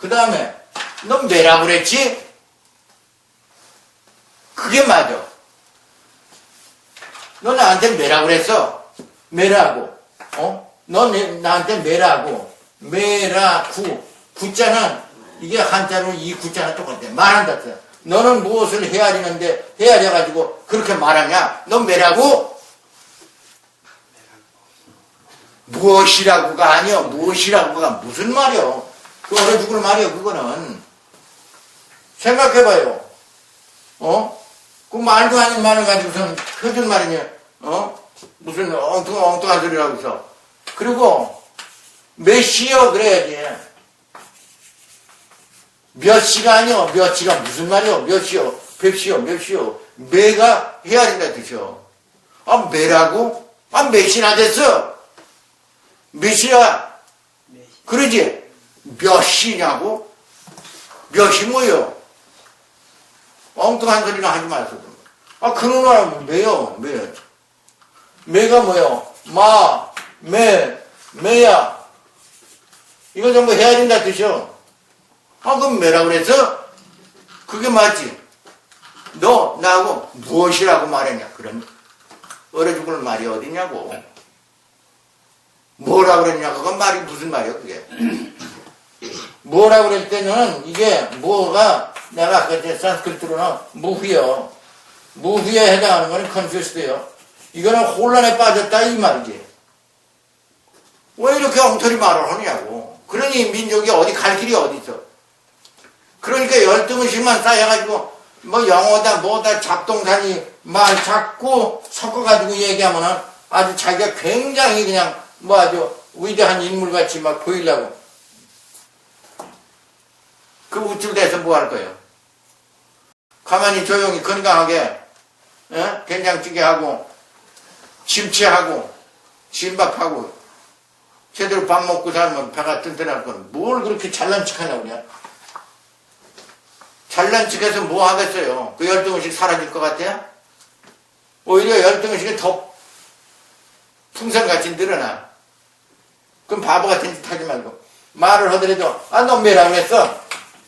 그 다음에 넌 매라고 그랬지? 그게 맞아. 너 나한테 매라고 그랬어. 매라고. 어? 너 내- 나한테 매라고. 매라구. 구자는 이게 한자로 이 구자는 똑같아. 말한다. 뜻. 너는 무엇을 헤아리는데 헤아려가지고 그렇게 말하냐? 넌 매라고? 무엇이라고가 아니여. 무엇이라고가 무슨 말이여. 그 어려 죽을 말이여. 그거는. 생각해봐요. 어? 그 말도 아닌 말을 가지고선 해준 말이냐, 어? 무슨 엉뚱, 엉뚱한 소리라고 해서. 그리고, 몇 시요? 그래야지. 몇 아니요? 몇 시가 무슨 말이요? 몇 시요? 백 시요? 몇 시요? 매가 헤아린다 뜻이요. 아, 매라고? 아, 몇 시나 됐어? 몇 시야? 그러지? 몇 시냐고? 몇시 뭐요? 엉뚱한 소리나 하지 마세요. 아, 그런 거는 매요, 매. 매가 뭐요? 마, 매, 매야. 이거 전부 해야 된다 뜻이요. 아, 그럼 매라고 그래서? 그게 맞지. 너, 나하고 무엇이라고 말했냐? 그럼, 얼어 죽을 말이 어디냐고. 뭐라 그랬냐? 그건 말이 무슨 말이야, 그게. 뭐라 그럴 때는 이게 뭐가 내가 이제 산스크리트로는 무휘요. 무휘에 해당하는 거는 컨퓨스드요. 이거는 혼란에 빠졌다 이 말이지. 왜 이렇게 엉터리 말을 하냐고. 그러니 민족이 어디 갈 길이 어디 있어. 그러니까 열등의식만 쌓여가지고 뭐 영어다 뭐다 잡동사니 말 자꾸 섞어가지고 얘기하면은 아주 자기가 굉장히 그냥 뭐 아주 위대한 인물같이 막 보이려고 그 우쭐대서 뭐 할 거예요? 가만히 조용히 건강하게 예? 된장찌개 하고 김치하고 진밥하고 제대로 밥 먹고 살면 배가 튼튼할 건 뭘 그렇게 잘난 척하냐고 그냥 잘난 척해서 뭐 하겠어요? 그 열등의식 사라질 것 같아요? 오히려 열등의식이 더 풍선같이 늘어나 그럼 바보 같은 짓 하지 말고 말을 하더라도 아너 매라고 했어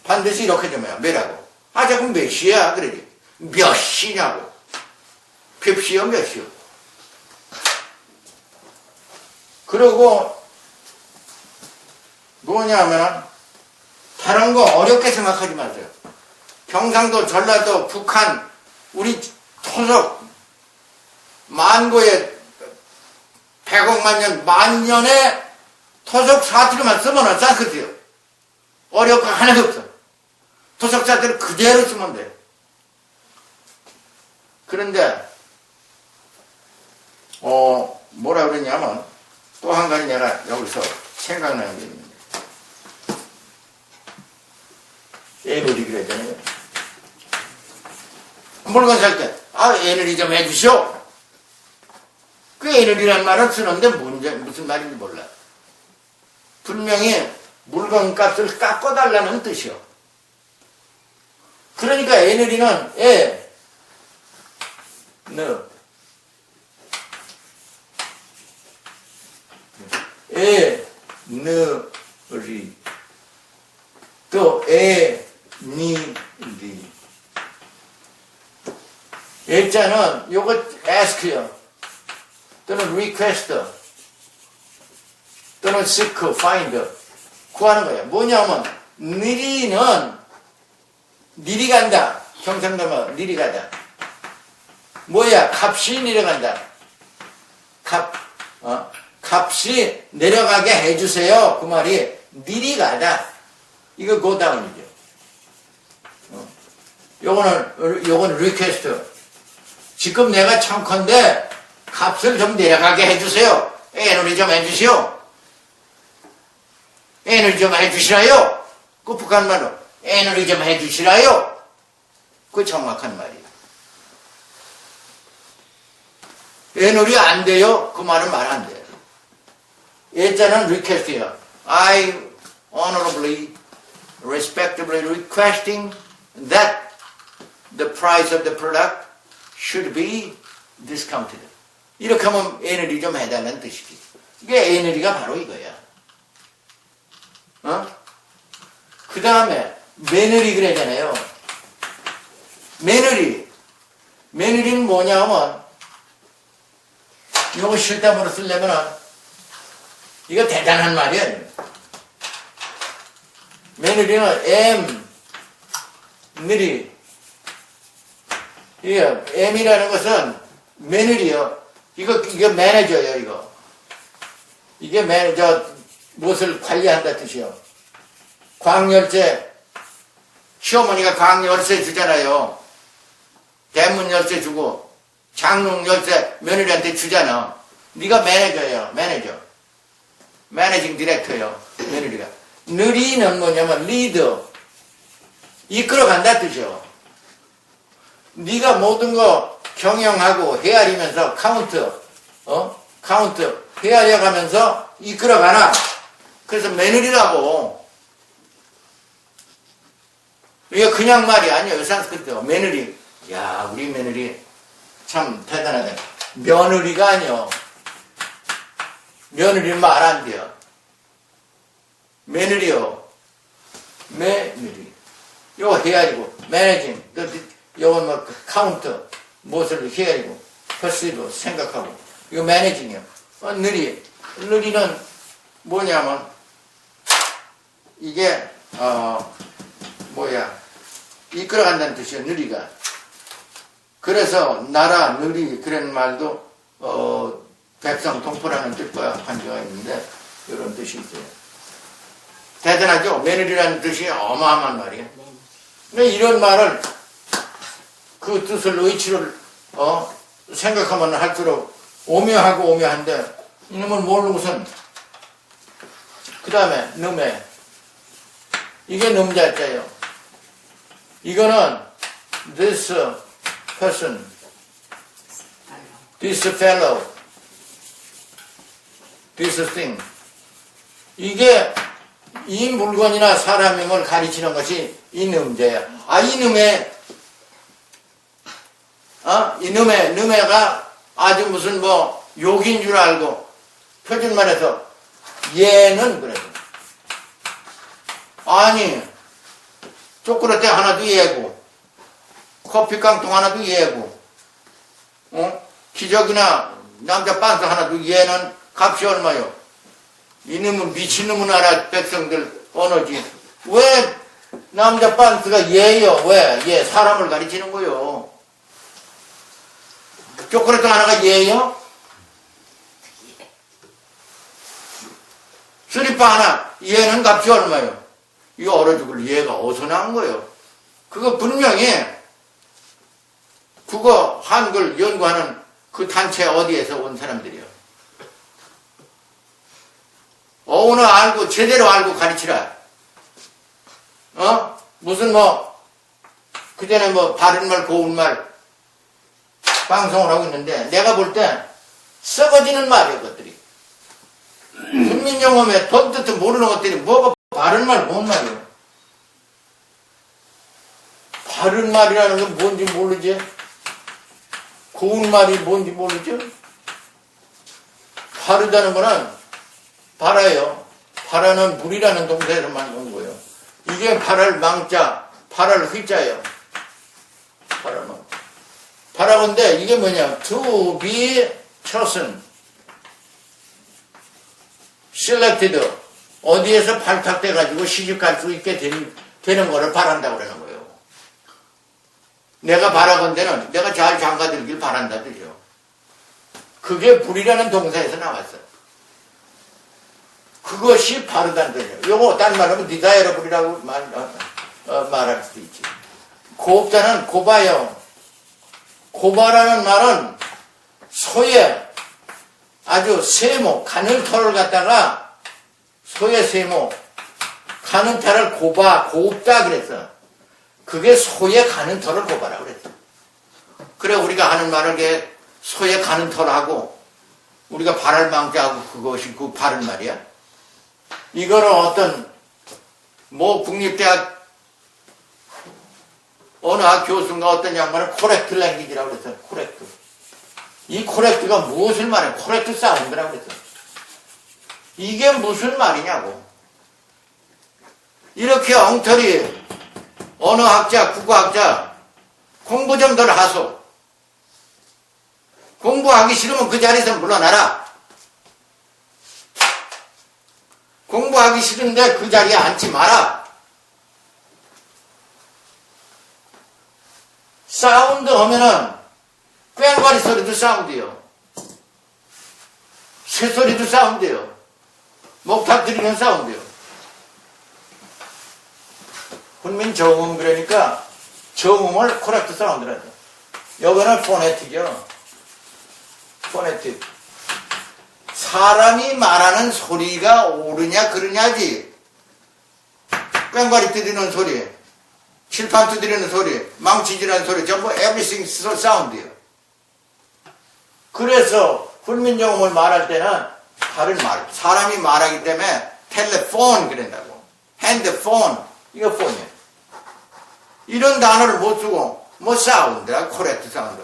반드시 이렇게 좀 해요. 매라고. 아 자꾸 몇 시야? 그러지. 몇 시냐고. 몇 시요? 몇 시요? 그리고 뭐냐면 다른 거 어렵게 생각하지 마세요. 경상도 전라도 북한 우리 토속 만고의 백억만 년 만년의 토속 사투리만 쓰면 산스크리트요. 어려울 거 하나도 없어. 사투리 그대로 쓰면 돼. 그런데 어 뭐라 그랬냐면 또 한 가지 내가 여기서 생각나는 게 있는데 에너지 그랬잖아요. 물건 살 때, 아, 에너지 좀 해주시오. 그 에너지란 말을 쓰는데 뭔지, 무슨 말인지 몰라. 분명히 물건 값을 깎아달라는 뜻이요. 그러니까 에너지는 에, 너, 에, 너리, 또 에, 니, 리. 일자는 요거 ask요. 또는 request. 또는 seek, find. 구하는 거예요. 뭐냐면, 느리는, 니리 간다. 경상도면 니리 가다. 뭐야? 값이 내려간다. 값, 어? 값이 내려가게 해주세요. 그 말이 니리 가다. 이거 고다운이죠. 어. 요거는, 요거는 request. 지금 내가 청컨대 값을 좀 내려가게 해주세요. 에너지 좀 해주시오. 에너지 좀 해주시라요. 그 북한 말로 에너지 좀 해주시라요. 그 정확한 말이에요. 에너지 안 돼요. 그 말은 말 안 돼요. 예자는 request이요. I honorably, respectably requesting that the price of the product should be discounted. 이렇게 하면 에너지 좀 해달라는 뜻이지. 이게 에너지가 바로 이거야. 어? 그 다음에 며느리 그러잖아요. 며느리. 며느리는 뭐냐면 이거 실담으로 쓰려면은 이거 대단한 말이야. 며느리는 M 느리 이게 M이라는 것은 며느리요. 이거 이거 매니저예요. 이거 이게 매니저 무엇을 관리한다 뜻이요. 광열쇠 시어머니가 광열쇠 주잖아요. 대문 열쇠 주고 장롱 열쇠 며느리한테 주잖아. 네가 매니저예요. 매니저. 매니징 디렉터예요. 며느리가. 느리는 뭐냐면 리더. 이끌어간다 뜻이요. 네가 모든 거 경영하고 헤아리면서 카운트, 어? 카운트 헤아려 가면서 이끌어가라. 그래서 며느리라고. 이게 그냥 말이 아니에요. 산스크리트 며느리. 야, 우리 며느리 참 대단하다. 며느리가 아니요. 며느리 말 안 돼요. 며느리요. 며느리. 요거 헤아리고, 매니징. 요건 뭐, 카운트. 무엇을 헤아리고, 퍼시브, 생각하고. 이거 매니징이요. 어, 느리. 느리는 뭐냐면, 이게, 어, 뭐야. 이끌어간다는 뜻이에요, 느리가. 그래서, 나라, 느리, 그런 말도, 어, 백성 동포라는 뜻과 관계가 있는데, 이런 뜻이 있어요. 대단하죠? 며느리라는 뜻이 어마어마한 말이에요. 근데 이런 말을 그 뜻을 의치를 어 생각하면 할수록 오묘하고 오묘한데 이놈은 모르고선 그 다음에 놈에 이게 놈자자예요. 이거는 this person, this fellow, this thing 이게 이 물건이나 사람임을 가리치는 것이 이놈자야. 아, 이놈의, 어? 이놈의, 놈의가 아주 무슨 뭐, 욕인 줄 알고, 표준말 해서, 얘는 그래. 아니, 초콜릿 하나도 얘고, 커피 깡통 하나도 얘고, 어? 기저귀나 남자 반스 하나도 얘는 값이 얼마요? 이놈은 미친놈은 알아, 백성들 언어지. 왜 남자 반스가 얘요? 왜? 얘 사람을 가리치는 거요. 초콜릿 하나가 얘요? 스리퍼 하나, 얘는 값이 얼마요? 이거 얼어 죽을 얘가 어디서 나온 거요? 그거 분명히 국어, 한글 연구하는 그 단체 어디에서 온 사람들이요. 어원을 알고 제대로 알고 가르치라. 어? 무슨 뭐 그전에 뭐 바른 말 고운 말 방송을 하고 있는데 내가 볼 때 썩어지는 말이야 그것들이. 국민영험에 돈뜻 모르는 것들이 뭐가 바른 말 고운 말이야. 바른 말이라는 건 뭔지 모르지. 고운 말이 뭔지 모르죠. 바르다는 거는 바라요. 바라는 물이라는 동사에서 만든 거예요. 이게 바랄 망자, 바랄 휘자예요. 바라면. 바라건데 이게 뭐냐? To be chosen, selected. 어디에서 발탁돼가지고 시집갈 수 있게 된, 되는 거를 바란다고 그러는 거예요. 내가 바라건대는 내가 잘 장가들길 바란다 그죠? 그게 불이라는 동사에서 나왔어. 그것이 바르다는 뜻이에요. 요거 딴 말하면 디자이러블이라고 말, 어, 어, 말할 수도 있지. 곱자는 고바요. 고바라는 말은 소의 아주 세모, 가늘털을 갖다가 소의 세모, 가는털을 고바, 곱다 그랬어. 그게 소의 가는털을 고바라 그랬어. 그래 우리가 하는 말은 게 소의 가는털하고 우리가 바랄 망자하고 그것이 그 바른 말이야. 이거는 어떤 뭐 국립대학 어느 학 교수인가 어떤 양반은 코렉트 랭귀지라고 그랬어요. 코렉트. 이 코렉트가 무엇을 말해? 코렉트 사운드라고 그랬어. 이게 무슨 말이냐고. 이렇게 엉터리 언어학자, 국어학자 공부 좀 덜 하소. 공부하기 싫으면 그 자리에서 물러나라. 공부하기 싫은데 그 자리에 앉지 마라. 사운드 하면은 꽹과리 소리도 사운드요. 새소리도 사운드요. 목탁 들이는 사운드요. 훈민 저음 그러니까 저음을 코렉트 사운드라죠. 여기는 포네틱이요. 포네틱. 사람이 말하는 소리가 옳으냐 그러냐지. 꽹과리 들리는 소리, 칠판 두드리는 소리, 망치질하는 소리 전부 everything 사운드예요. 그래서 훈민정음을 말할 때는 다른 말, 사람이 말하기 때문에 텔레폰 그런다고. 핸드폰, 이거 폰이에요. 이런 단어를 못 쓰고 뭐 사운드야, 코렉트 사운드.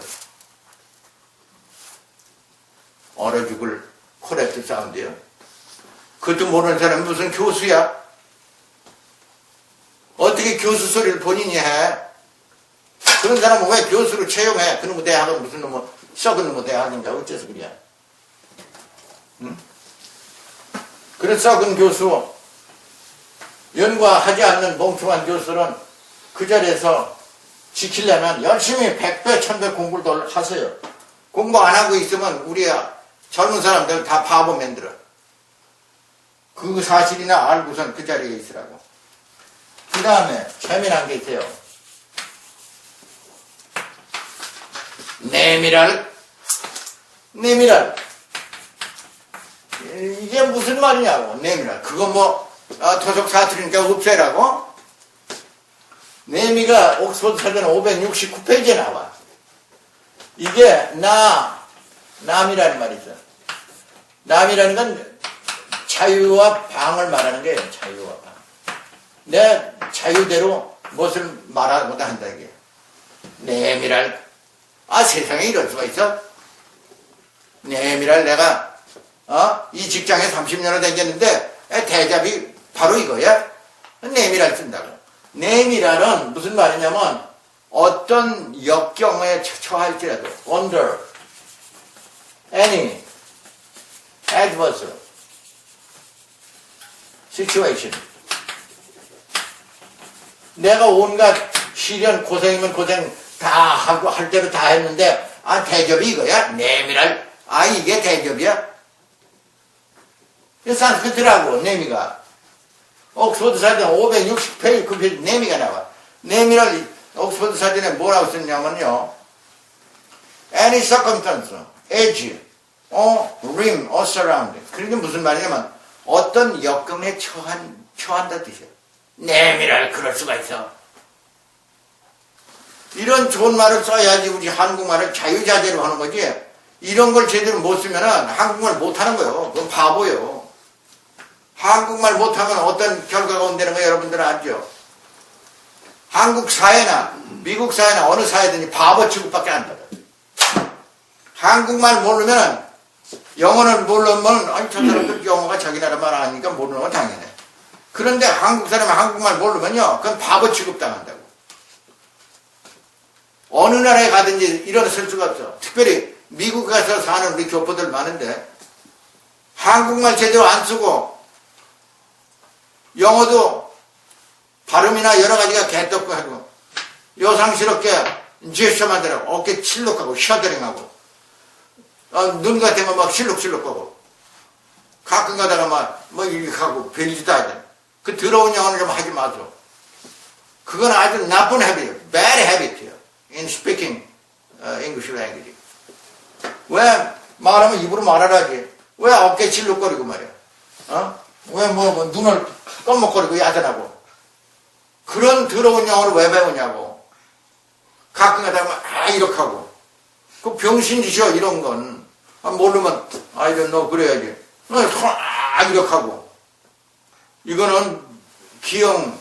얼어 죽을 코렉트 사운드요. 그것도 모르는 사람이 무슨 교수야? 어떻게 교수 소리를 본인이 해? 그런 사람은 왜 교수를 채용해? 그놈의 대학은 무슨 놈의 썩은 놈의 대학인가 어째서 그래? 응? 그런 썩은 교수, 연구하지 않는 멍청한 교수는 그 자리에서 지키려면 열심히 100배, 1000배 공부를 더 하세요. 공부 안 하고 있으면 우리 젊은 사람들 다 바보 만들어. 그 사실이나 알고선 그 자리에 있으라고. 그 다음에 재미난 게 있어요. 내미랄, 내미랄. 이게 무슨 말이냐고, 내미랄. 그거 뭐, 아, 토속 사투리니까 없애라고? 내미가 옥스퍼드 사전 569페이지에 나와. 이게 나, 남이라는 말이 있어. 남이라는 건 자유와 방을 말하는 거예요. 자유와 방. 내 자유대로 무엇을 말하 못한다 이게. 내미랄. 아 세상에 이럴 수가 있어? 내미랄 내가 어? 이 직장에 30년을 다녔는데 에, 대답이 바로 이거야. 내미랄 쓴다고. 내미랄은 무슨 말이냐면 어떤 역경에 처- 처할지라도 under any. Adverse. Situation. 내가 온갖 시련 고생이면 고생 다 하고 할 대로 다 했는데 아 대접이 이거야. 내미랄. 아 이게 대접이야. 이 산스크트라고 내미가 옥스퍼드 사전 560페이지 그 페이지 내미가 나와 내미를 옥스퍼드 사전에 뭐라고 썼냐면요 any circumstance, edge, or rim, or surround. 그게 무슨 말이냐면 어떤 역경에 처한, 처한다 뜻이야. 내미랄 그럴 수가 있어. 이런 좋은 말을 써야지 우리 한국말을 자유자재로 하는 거지. 이런 걸 제대로 못 쓰면은 한국말 못 하는 거예요. 그건 바보예요. 한국말 못하면 어떤 결과가 온다는 거 여러분들은 알죠? 한국 사회나 미국 사회나 어느 사회든지 바보 취급밖에 안 받아. 한국말 모르면 영어를 모르면 아니 저 사람들 영어가 자기 나라 말 아니니까 모르는 건 당연해. 그런데 한국 사람이 한국말 모르면요 그건 바보 취급당한다고. 어느 나라에 가든지 일어설 수가 없어. 특별히 미국 가서 사는 우리 교포들 많은데 한국말 제대로 안 쓰고 영어도 발음이나 여러 가지가 개떡하고 요상스럽게 제스처 만들고 어깨 칠록하고 셔더링하고 어, 눈 같으면 막 실룩실룩하고 가끔 가다가 막뭐 이렇게 하고 별짓도 하잖그 더러운 영어는 좀 하지 마소. 그건 아주 나쁜 habit이에요. bad habit이에요. in speaking uh, English language. 왜 말하면 입으로 말하라지. 왜 어깨 칠룩거리고 말이야. 어? 왜 뭐, 뭐 눈을 검먹거리고 야단하고. 그런 더러운 영어를 왜 배우냐고. 가끔 가다가 막, 아, 이렇게 하고. 그 병신짓이야, 이런 건. 아, 모르면, 아, 이런 너 그래야지. 너, 아, 이렇게 하고. 이거는 기형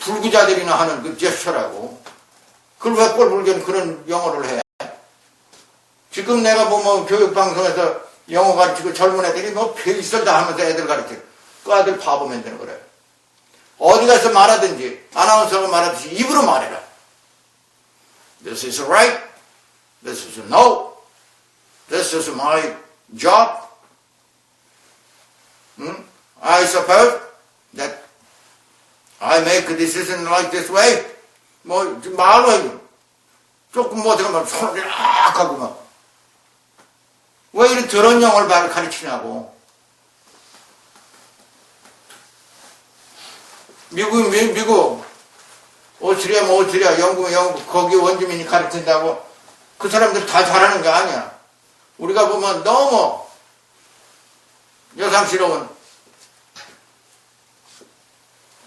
불구자들이나 하는 그 제스처라고. 그걸 왜 꼴불견 그런 영어를 해? 지금 내가 보면 교육방송에서 영어 가르치고 젊은 애들이 뭐 별짓을 다 하면서 애들 가르쳐. 그 아들 바보 만드는 거래. 어디 가서 말하든지 아나운서가 말하듯이 입으로 말해라. This is right. This is no. This is my job. Hmm? I suppose that I make a decision like this way. 뭐 말로 해. 조금 못하면 막 손을 악 하고 막. 왜 이런 더러운 영어를 말 가르치냐고. 미국, 미, 미국, 오스트리아, 뭐 오스트리아, 영국, 영국, 거기 원주민이 가르친다고 그 사람들 다 잘하는 게 아니야. 우리가 보면 너무 여상스러운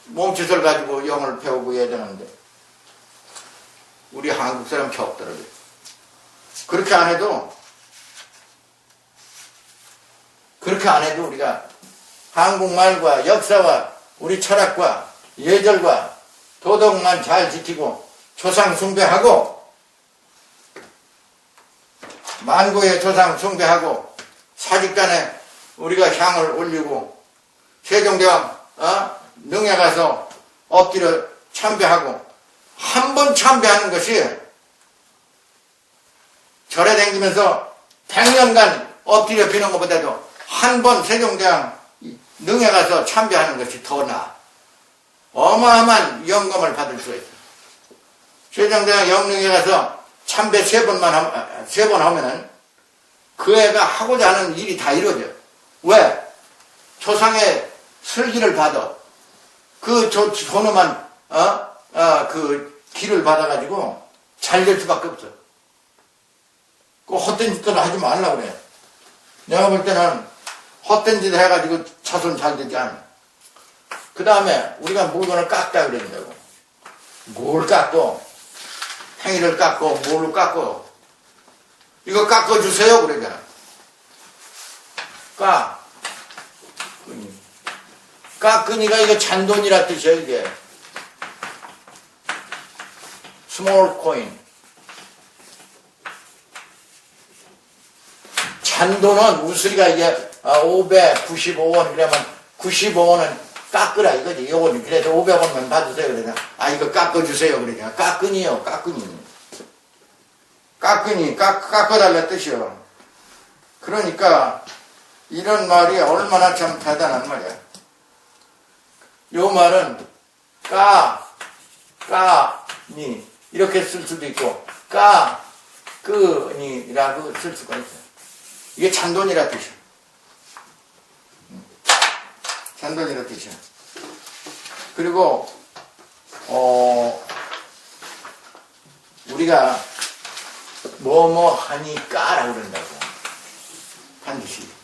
몸짓을 가지고 영어를 배우고 해야 되는데 우리 한국 사람 적더라고요. 그렇게 안 해도 그렇게 안 해도 우리가 한국말과 역사와 우리 철학과 예절과 도덕만 잘 지키고 조상 숭배하고 만고의 조상 숭배하고 사직단에 우리가 향을 올리고 세종대왕 어? 능에 가서 엎드려 참배하고 한 번 참배하는 것이 절에 다니면서 100년간 엎드려 비는 것보다도 한 번 세종대왕 능에 가서 참배하는 것이 더 나아. 어마어마한 영감을 받을 수 있어. 세종대왕 영릉에 가서 참배 세 번만, 세번 하면은 그 애가 하고자 하는 일이 다 이루어져. 왜? 조상의 설기를 받아. 그 조, 존엄한, 어? 어, 그 길을 받아가지고 잘 될 수밖에 없어. 그 헛된 짓들을 하지 말라 그래. 내가 볼 때는 헛된 짓을 해가지고 자손 잘 되지 않아. 그 다음에 우리가 물건을 깎다 그랬다고. 뭘 깎고, 행위를 깎고, 뭘로 깎고, 이거 깎아주세요, 그러잖아. 까. 깎으니까 이거 잔돈이라 뜻이야, 이게. 스몰 코인. 잔돈은 우스리가 이게 595원 그러면 95원은 깎으라 이거지. 요거는 그래도 500원만 받으세요. 그러냐. 아, 이거 깎아주세요. 그러냐. 깎으니요, 깎으니. 깎으니, 깎, 깎아달라 뜻이요. 그러니까, 이런 말이 얼마나 참 대단한 말이야. 요 말은, 까, 까, 니. 이렇게 쓸 수도 있고, 까, 그, 니라고 쓸 수가 있어요. 이게 잔돈이라 뜻이야. 잔돈이라 뜻이야. 그리고, 어, 우리가 뭐뭐 하니까라고 그런다고. 반드시.